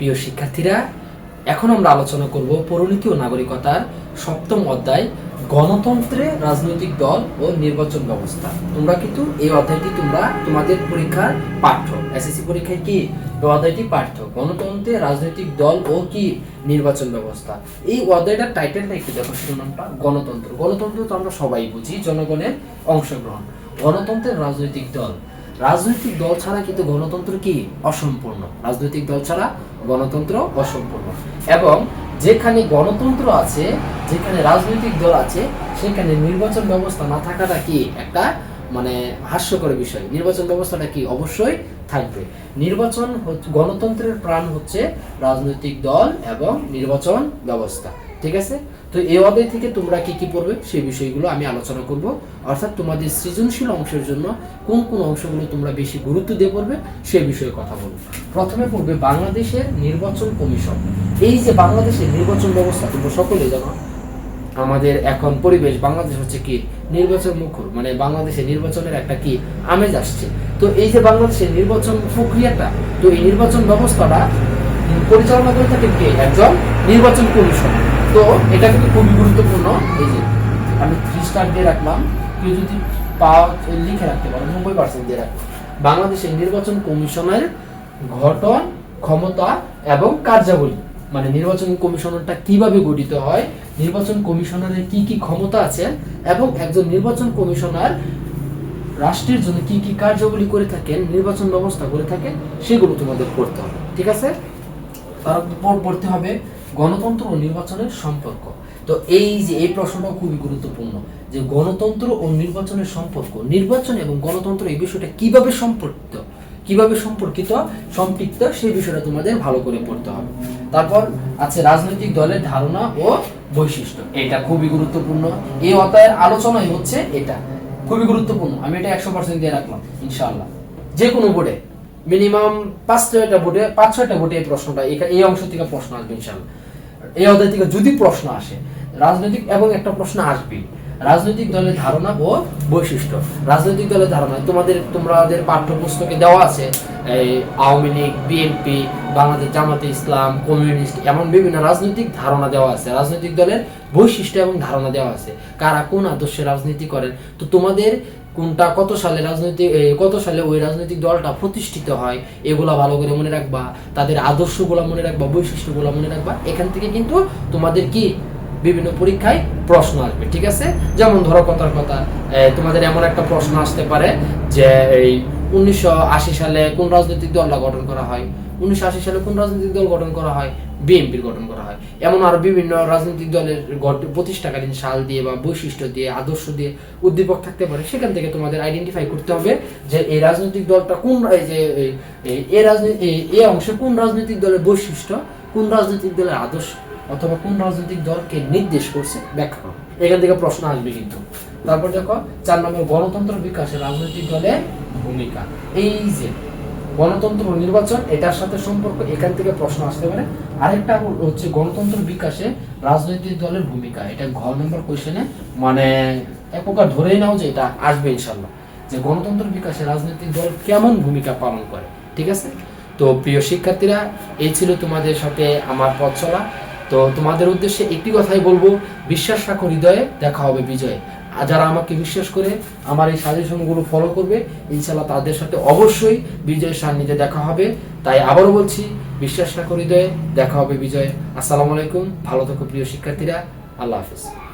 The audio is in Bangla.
প্রিয় শিক্ষার্থীরা, এখন আমরা আলোচনা করব পৌরনীতি ও নাগরিকতার সপ্তম অধ্যায়, গণতন্ত্রে রাজনৈতিক দল ও নির্বাচন ব্যবস্থা। তোমরা কিন্তু এই অধ্যায়টি তোমরা তোমাদের পরীক্ষার পাঠ্য, এসএসসি পরীক্ষায় কি? অধ্যায়টি পাঠ্য, গণতন্ত্রে রাজনৈতিক দল ও কি? নির্বাচন ব্যবস্থা। এই অধ্যায়টার টাইটেলটা একটু দেখো, শিরোনামটা, গণতন্ত্র। গণতন্ত্র তো আমরা সবাই বুঝি, জনগণের অংশগ্রহণ। গণতন্ত্রের রাজনৈতিক দল। রাজনৈতিক দল ছাড়া কিন্তু গণতন্ত্র কি? অসম্পূর্ণ। রাজনৈতিক দল ছাড়া গণতন্ত্র অসম্পূর্ণ। এবং যেখানে গণতন্ত্র আছে, যেখানে রাজনৈতিক দল আছে, সেখানে নির্বাচন ব্যবস্থা না থাকাটা কি একটা মানে হাস্যকর বিষয়। নির্বাচন ব্যবস্থাটা কি? অবশ্যই থাকবে। নির্বাচন গণতন্ত্রের প্রাণ হচ্ছে রাজনৈতিক দল এবং নির্বাচন ব্যবস্থা। ঠিক আছে? তো অধ্যায় থেকে তোমরা কি কি পড়বে সেই বিষয়গুলো আমি আলোচনা করব। অর্থাৎ তোমাদের সৃজনশীল অংশের জন্য কোন কোন অংশগুলো তোমরা বেশি গুরুত্ব দিয়ে পড়বে সেই বিষয়ে কথা বলব। প্রথমে পড়বে বাংলাদেশের নির্বাচন কমিশন। এই যে বাংলাদেশের নির্বাচন ব্যবস্থা, তোমরা সকলে জানো, আমাদের এখন পরিবেশ বাংলাদেশ হচ্ছে কি? নির্বাচন মুখর মানে বাংলাদেশে নির্বাচনের একটা কি আমেজ আসছে। তো এই যে বাংলাদেশের নির্বাচন প্রক্রিয়াটা, তো এই নির্বাচন ব্যবস্থাটা পরিচালনা করে থাকে কে? একজন নির্বাচন কমিশন তো এটা কিন্তু খুবই গুরুত্বপূর্ণ। এই যে আমি থ্রি স্টার দিয়ে রাখলাম। কেউ যদি পাওয়া লিখে রাখতে পারো, নব্বই পার্সেন্ট দিয়ে রাখো বাংলাদেশের নির্বাচন কমিশনের গঠন, ক্ষমতা এবং কার্যাবলী। মানে নির্বাচন কমিশনারটা কীভাবে গঠিত হয়, নির্বাচন কমিশনারের কি কি ক্ষমতা আছে এবং একজন নির্বাচন কমিশনার রাষ্ট্রের জন্য কি কি কার্যাবলী করে থাকেন, নির্বাচন ব্যবস্থা করে থাকেন, সেগুলো তোমাদের পড়তে হবে, ঠিক আছে? তারপর পড়তে হবে গণতন্ত্র ও নির্বাচনের সম্পর্ক। তো এই যে, এই প্রশ্নটা খুবই গুরুত্বপূর্ণ যে গণতন্ত্র ও নির্বাচনের সম্পর্ক, নির্বাচন এবং গণতন্ত্র এই বিষয়টা কীভাবে সম্পর্কিত কীভাবে সম্পর্কিত, সম্পৃক্ত, সেই বিষয়টা তোমাদের ভালো করে পড়তে হবে। তারপর আছে রাজনৈতিক দলের ধারণা ও বৈশিষ্ট্য। এটা খুবই গুরুত্বপূর্ণ। এই অধ্যায়ের আলোচনাই হচ্ছে এটা। খুবই গুরুত্বপূর্ণ। আমি এটা একশো পার্সেন্ট দিয়ে রাখলাম, ইনশাআল্লাহ। যে কোনো বোর্ডে মিনিমাম পাঁচ ছয়টা বোর্ডে পাঁচ ছয়টা বোর্ডে এই প্রশ্নটা, এই অংশ থেকে প্রশ্ন আসবে, ইনশাআল্লাহ। এই অধ্যায় থেকে যদি প্রশ্ন আসে, রাজনৈতিক এবং একটা প্রশ্ন আসবে রাজনৈতিক দলের ধারণা ও বৈশিষ্ট্য। রাজনৈতিক দলের ধারণা, তোমাদের তোমাদের পাঠ্যপুস্তকে দেওয়া আছে, এই আওয়ামী লীগ বিএনপি বাংলাদেশ জামাতে ইসলাম, কমিউনিস্ট, এমন বিভিন্ন রাজনৈতিক ধারণা দেওয়া আছে। রাজনৈতিক দলের বৈশিষ্ট্য এবং ধারণা দেওয়া আছে। কারা কোন আদর্শে রাজনীতি করেন? তো তোমাদের কোনটা, কত সালে রাজনৈতিক কত সালে ওই রাজনৈতিক দলটা প্রতিষ্ঠিত হয়? এগুলা ভালো করে মনে রাখবা। তাদের আদর্শগুলো মনে রাখবা, বৈশিষ্ট্যগুলো মনে রাখবা। এখান থেকে কিন্তু তোমাদের কি বিভিন্ন পরীক্ষায় প্রশ্ন আসবে, ঠিক আছে? যেমন ধরো কথার কথা তোমাদের এমন একটা প্রশ্ন আসতে পারে যে এই উনিশশো সালে কোন রাজনৈতিক দলটা গঠন করা হয়? উনিশশো সালে কোন রাজনৈতিক দল গঠন করা হয়? বিএনপির গঠন করা হয়। এমন আরও বিভিন্ন রাজনৈতিক দলের প্রতিষ্ঠাকালীন সাল দিয়ে বা বৈশিষ্ট্য দিয়ে, আদর্শ দিয়ে উদ্দীপক থাকতে পারে। সেখান থেকে তোমাদের আইডেন্টিফাই করতে হবে যে এই রাজনৈতিক দলটা কোন যে, এই- রাজনীতি এই অংশে কোন রাজনৈতিক দলের বৈশিষ্ট্য, কোন রাজনৈতিক দলের আদর্শ। অথবা কোন রাজনৈতিক দলকে নির্দেশ করছে, ব্যাখ্যা এখান থেকে প্রশ্ন আসবে কিন্তু। তারপর দেখো, চার নম্বর, গণতন্ত্র বিকাশে রাজনৈতিক দলের ভূমিকা। এই যে গণতন্ত্র নির্বাচন, এটার সাথে সম্পর্ক, এখান থেকে প্রশ্ন আসতে পারে। আরেকটা হচ্ছে গণতন্ত্র বিকাশে রাজনৈতিক দলের ভূমিকা। এটা ঘ নম্বর কোয়েশনে মানে এক প্রকার ধরেই নাও যে এটা আসবে ইনশাল্লাহ যে গণতন্ত্র বিকাশে রাজনৈতিক দল কেমন ভূমিকা পালন করে, ঠিক আছে? তো প্রিয় শিক্ষার্থীরা, এই ছিল তোমাদের সাথে আমার পথ চলা। তো তোমাদের উদ্দেশ্যে একটি কথাই বলব, বিশ্বাস রাখো, হৃদয়ে দেখা হবে বিজয়। আর যারা আমাকে বিশ্বাস করে আমার এই সাজেশনগুলো ফলো করবে ইনশাল্লাহ তাদের সাথে অবশ্যই বিজয়ের সান্নিধ্যে দেখা হবে। তাই আবারও বলছি, বিশ্বাস রাখো, হৃদয়ে দেখা হবে বিজয়। আসসালামু আলাইকুম, ভালো থাকো প্রিয় শিক্ষার্থীরা। আল্লাহ হাফিজ।